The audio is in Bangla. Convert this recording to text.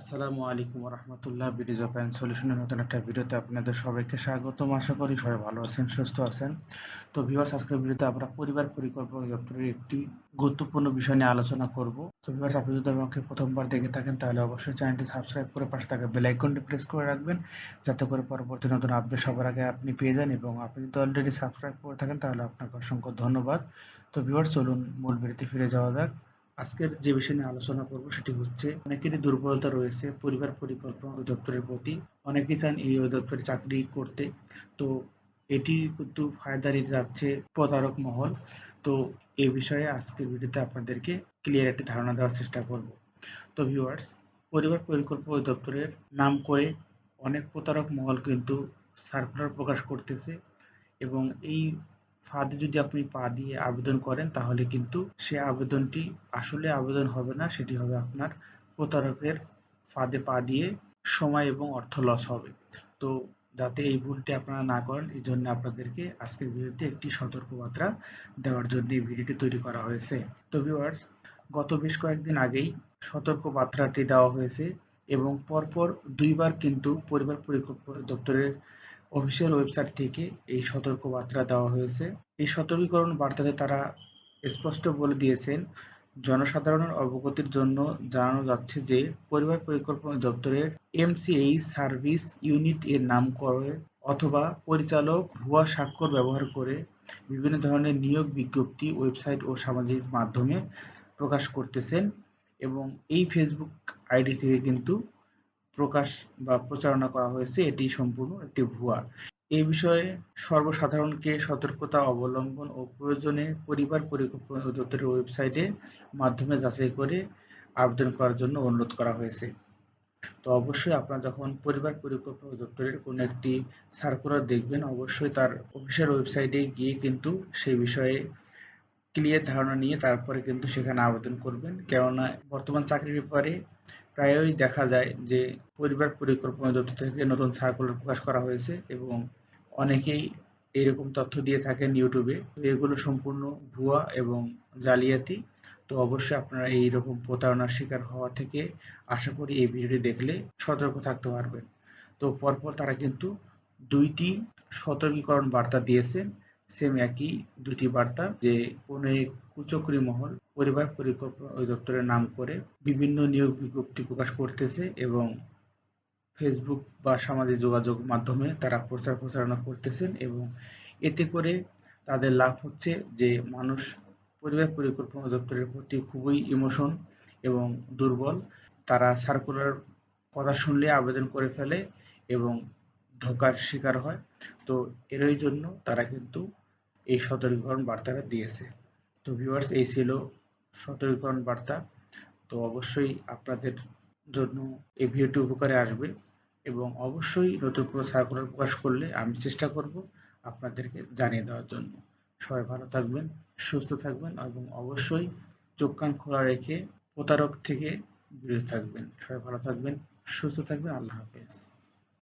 আসসালামু আলাইকুম রহমতুল্লাহ বিডিজ অফ অ্যান্ড সলিউশনের নতুন একটা ভিডিওতে আপনাদের সবাইকে স্বাগতম। আশা করি সবাই ভালো আছেন, সুস্থ আছেন। তো ভিউয়ার্স, আজকের ভিডিওতে আমরা পরিবার পরিকল্পনা দপ্তরের একটি গুরুত্বপূর্ণ বিষয় নিয়ে আলোচনা করব। তো ভিউয়ার্স, আপনি যদি আমাকে প্রথমবার দেখে থাকেন, তাহলে অবশ্যই চ্যানেলটি সাবস্ক্রাইব করে পাশে থাকা বেল আইকনটি প্রেস করে রাখবেন, যাতে করে পরবর্তী নতুন আপডেট সবার আগে আপনি পেয়ে যান এবং আপনি যদি অলরেডি সাবস্ক্রাইব করে থাকেন, তাহলে আপনাকে অসংখ্য ধন্যবাদ। তো ভিউয়ার্স, চলুন মূল ভিডিওতে ফিরে যাওয়া যাক। আজকের যে বিষয় নিয়ে আলোচনা করব সেটি হচ্ছে, অনেকেরই দুর্বলতা রয়েছে, পরিবার পরিকল্পনা অধিদপ্তরের প্রতি। অনেকে চান এই অধিদপ্তরে চাকরি করতে। তো এটি কিন্তু ফায়দা নিতে যাচ্ছে প্রতারক মহল। তো এ বিষয়ে আজকের ভিডিওতে আপনাদেরকে ক্লিয়ার একটি ধারণা দেওয়ার চেষ্টা করব। তো ভিউয়ার্স পরিবার পরিকল্পনা অধিদপ্তরের নাম করে অনেক প্রতারক মহল কিন্তু সার্কুলার প্রকাশ করতেছে এবং এই ফাঁদে যদি আপনি পা দিয়ে আবেদন করেন, তাহলে কিন্তু সে আবেদনটি আসলে আবেদন হবে না, সেটি হবে আপনার প্রতারকের ফাঁদে পা দিয়ে সময় এবং অর্থ লস হবে। তো যাতে এই ভুলটি আপনারা না করেন, এই জন্য আপনাদেরকে আজকের ভিডিওতে একটি সতর্কবার্তা দেওয়ার জন্য এই ভিডিওটি তৈরি করা হয়েছে। তো ভিউয়ার্স গত বেশ কয়েকদিন আগেই সতর্কবার্তাটি দেওয়া হয়েছে এবং পরপর দুইবার কিন্তু পরিবার পরিকল্পনা দপ্তরের অফিসিয়াল ওয়েবসাইট থেকে এই সতর্কবার্তা দেওয়া হয়েছে। এই সতর্কীকরণ বার্তাতে তারা স্পষ্ট বলে দিয়েছেন, জনসাধারণের অবগতির জন্য জানানো যাচ্ছে যে পরিবার পরিকল্পনা দপ্তরের এমসিএইচ সার্ভিস ইউনিট এর নাম করে অথবা পরিচালক ভুয়া স্বাক্ষর ব্যবহার করে বিভিন্ন ধরনের নিয়োগ বিজ্ঞপ্তি, ওয়েবসাইট ও সামাজিক মাধ্যমে প্রকাশ করতেছেন এবং এই ফেসবুক আইডি থেকে কিন্তু প্রকাশ বা প্রচারণা করা হয়েছে, এটি সম্পূর্ণ একটি ভুয়া। এই বিষয়ে সর্বসাধারণকে সতর্কতা অবলম্বন ও প্রয়োজনে পরিবার পরিকল্পনা অধিদপ্তরের ওয়েবসাইটে মাধ্যমে যাচাই করে আবেদন করার জন্য অনুরোধ করা হয়েছে। তো অবশ্যই আপনারা যখন পরিবার পরিকল্পনা অধিদপ্তরের কোনো একটি সার্কুলার দেখবেন, অবশ্যই তার অফিসিয়াল ওয়েবসাইটে গিয়ে কিন্তু সেই বিষয়ে ক্লিয়ার ধারণা নিয়ে তারপরে কিন্তু সেখানে আবেদন করবেন। কেননা বর্তমান চাকরির ব্যাপারে প্রায়ই দেখা যায় যে পরিবার পরিকল্পনা দপ্তর থেকে নতুন সার্কুলার প্রকাশ করা হয়েছে এবং অনেকেই এরকম তথ্য দিয়ে থাকেন ইউটিউবে। এগুলো সম্পূর্ণ ভুয়া এবং জালিয়াতি। তো অবশ্যই আপনারা এই রকম প্রতারণার শিকার হওয়া থেকে আশা করি এই ভিডিওটি দেখলে সতর্ক থাকতে পারবেন। তো পরপর তারা কিন্তু দুইটি সতর্কীকরণ বার্তা দিয়েছেন। সেম একই দুটি বার্তা যে কোনো এক কুচক্রি মহল পরিবার পরিকল্পনা অধিদপ্তরের নাম করে বিভিন্ন নিয়োগ বিজ্ঞপ্তি প্রকাশ করতেছে এবং ফেসবুক বা সামাজিক যোগাযোগ মাধ্যমে তারা প্রচার প্রচারণা করতেছেন এবং এতে করে তাদের লাভ হচ্ছে যে মানুষ পরিবার পরিকল্পনা দপ্তরের প্রতি খুবই ইমোশন এবং দুর্বল। তারা সার্কুলার কথা শুনলে আবেদন করে ফেলে এবং ধোকার শিকার হয়। তো এরই জন্য তারা কিন্তু এই সতর্কীকরণ বার্তাটা দিয়েছে। তো ভিউয়ার্স এই ছিল সতর্কীকরণ বার্তা। তো অবশ্যই আপনাদের জন্য এই ভিডিওটি উপকারে আসবে এবং অবশ্যই নতুন কোনো সার্কুলার প্রকাশ করলে আমি চেষ্টা করব আপনাদেরকে জানিয়ে দেওয়ার জন্য। সবাই ভালো থাকবেন, সুস্থ থাকবেন এবং অবশ্যই চোখ কান খোলা রেখে প্রতারক থেকে বিরত থাকবেন। সবাই ভালো থাকবেন, সুস্থ থাকবেন। আল্লাহ হাফেজ।